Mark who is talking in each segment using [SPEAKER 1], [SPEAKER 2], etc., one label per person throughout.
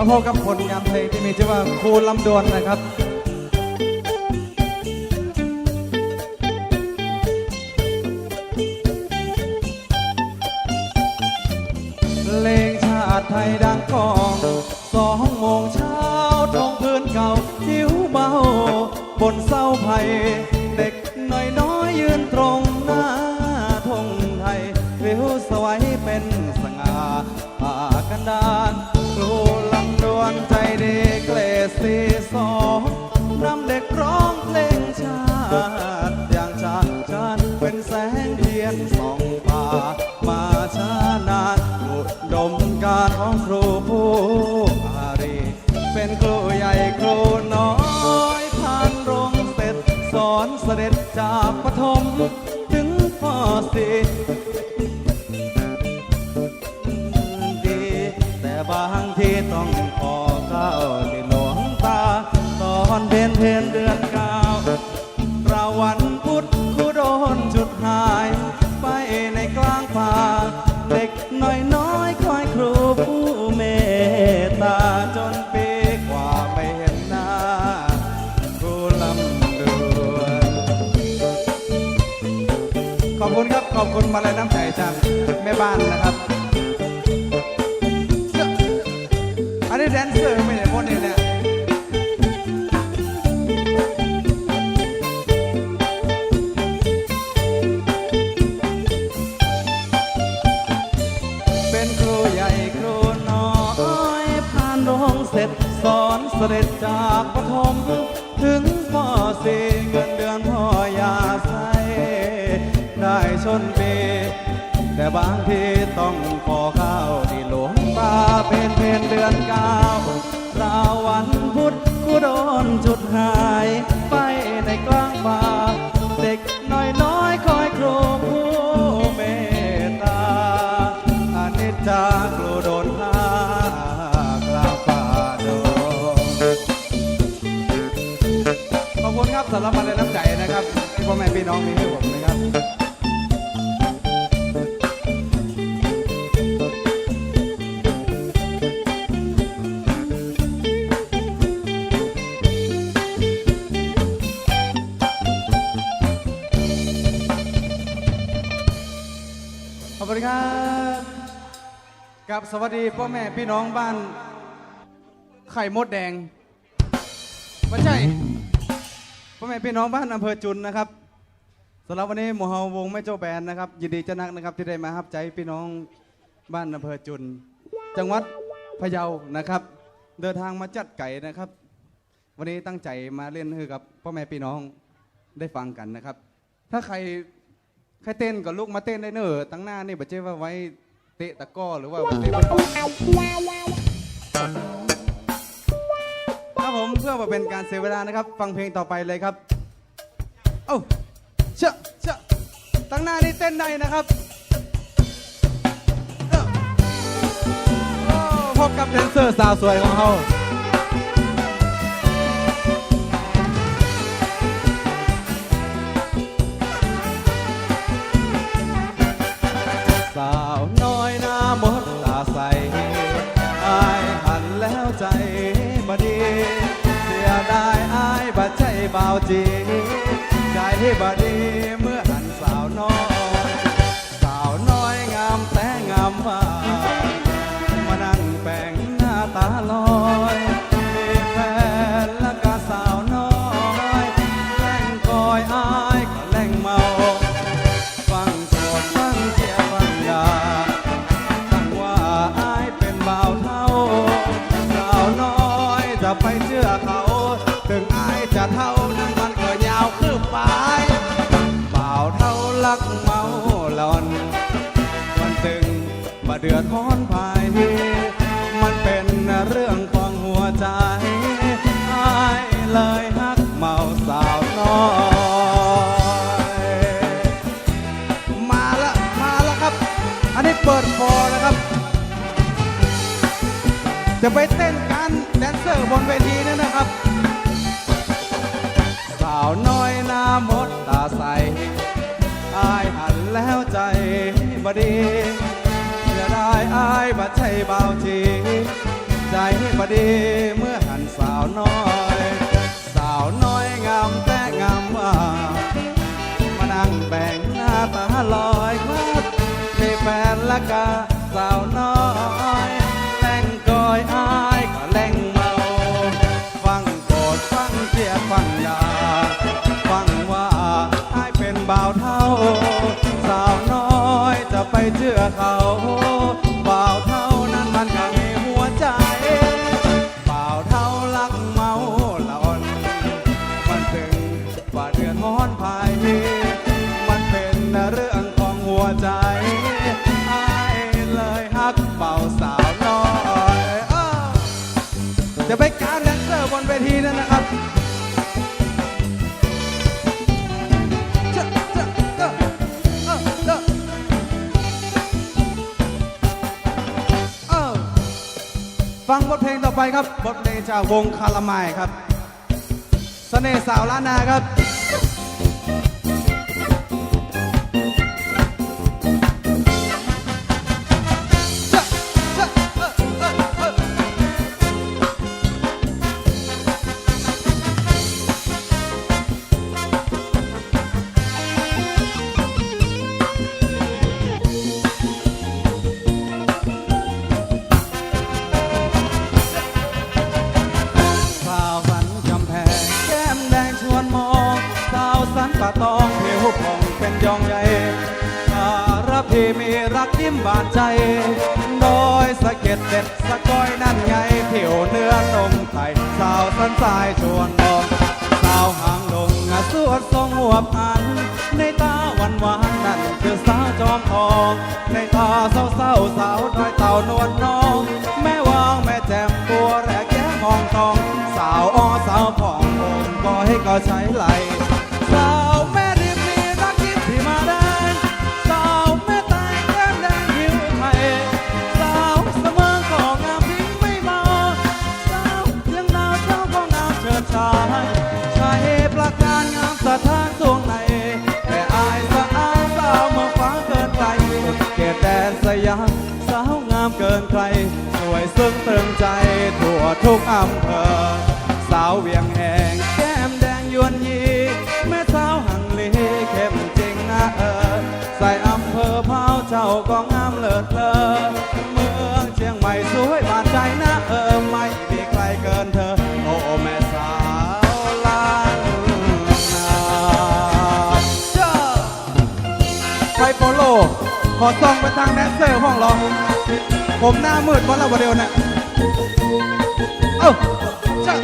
[SPEAKER 1] มาพบกับผลงานเพลงที่มีชื่อว่าคูลำดวนนะครับเพลงชาติไทยดังกองสองโมงเช้าท้องพื้นเก่าหิวเบาบนเสาไผ่ มถึงปสี่ดีแต่บางทีต้องขอเก้าวที่หลวงตา ตอนเพนเพนเดือน ครับขอบคุณมาลัยน้ำใจจากแม่บ้านนะครับ อันนี้แดนเซอร์ไม่ได้พวกนี้เนี่ยเป็นครูใหญ่ครูน้อยผ่านโรงเสร็จสอนเสด็จจากปฐมถึงปสี่เงินเดือนพ่อยาใส ได้ชนปีแต่บางทีต้องขอข้าวที่หลวงตาเป็นเพนเดือนเก้าราววันพุธกูโดนจุดหายไปในกลางป่าเด็กน้อยน้อยคอยครูผู้เมตตาอนิจจากลูโดนพากลางป่าโดงขอบคุณครับสำหรับมาเลยน้ำใจนะครับที่พ่อแม่พี่น้องมีให้ผมนะครับ ขอบคุณครับกับสวัสดีพ่อแม่พี่น้องบ้าน ไข่มดแดงไม่ใช่พ่อแม่พี่น้องบ้านอำเภอจุนนะครับสำหรับวันนี้หมู่เฮาวงแม่โจ้แบนนะครับยินดีเจะนักนะครับที่ได้มาฮับใจพี่น้องบ้านอำเภอจุน จังหวัดพะเยานะครับ เดินทางมาจัดไก่นะครับ วันนี้ตั้งใจมาเล่นให้กับพ่อแม่พี่น้องได้ฟังกันนะครับ ถ้าใคร ใครเต้นก็ลุกมาเต้นได้เนอะตั้งหน้านี่บัเจ้ว่าไว้เตะตะกร้อหรือว่าเตะบอลครับผมเพื่อมาเป็นการเสียเวลานะครับ ฟังเพลงต่อไปเลยครับ เอ้าเชอะเชอะตั้งหน้านี่เต้นได้นะครับเอ้าพบกับแดนเซอร์สาวสวยของเรา บดี เสียดายอายบาดใจเบาจีใจบดีเมื่อหันสาวน้อย สาวน้อยงามแต่งามว่ามานั่งแปลงหน้าตาลอย เปิดคอนะครับ จะไปเต้นกันแดนเซอร์บนเวทีนี่นะครับ สาวน้อยหน้ามดตาใสอายหันแล้วใจบดีเสียดได้อายบัดใจเบาจีใจบดีเมื่อหันสาวน้อย สาวน้อยงามแต่งามว่า มานั่งแบ่งหน้าตาลอยครับมีากาสาวน้อย ฟังบทเพลงต่อไปครับ บทเพลงจากวงคาราไมายครับเสน่ห์สาวล้านนาครับ ที่มีรักยิ้มบานใจ โดยสะเก็ดเด็ดสะก้อยนั่นไงเที่ยวเนื้อนมไทยสาวสันสายชวนมองสาวหางดงอะสวดทรงหัวพัน ในตาหวานหวานนั่นคือสาวจอมทอง ในตาเศร้าเศร้าสาวดอย สวยซึ้งเติมใจทั่วทุกอำเภอ สาวเวียงแหงแก้มแดงยวนยี แม่สาวหังลีเข้มจริงนะเออ ใส่อำเภอพร้าเจ้าก็งามเลิศเลอเมืองเชียงใหม่สวยบานใจนะเออ ไม่มีใครเกินเธอ โอ้แม่สาวล้านนาเจ้าไฟโปโลขอส่องไปทางแดนเซอร์ห้องเรา ผมหน้ามืดวันละวันเดียวนี่ยเอ้าจ้า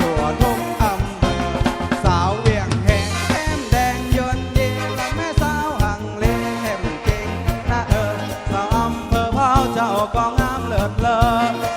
[SPEAKER 1] ตัวทุกอำเภอสาวเวียงแหงแก้มแดงยนดีและแม่สาวหังเลเข้มเก่งนะเออสาวอำเภอพร้าวเจ้าก็งามเลิศเลอ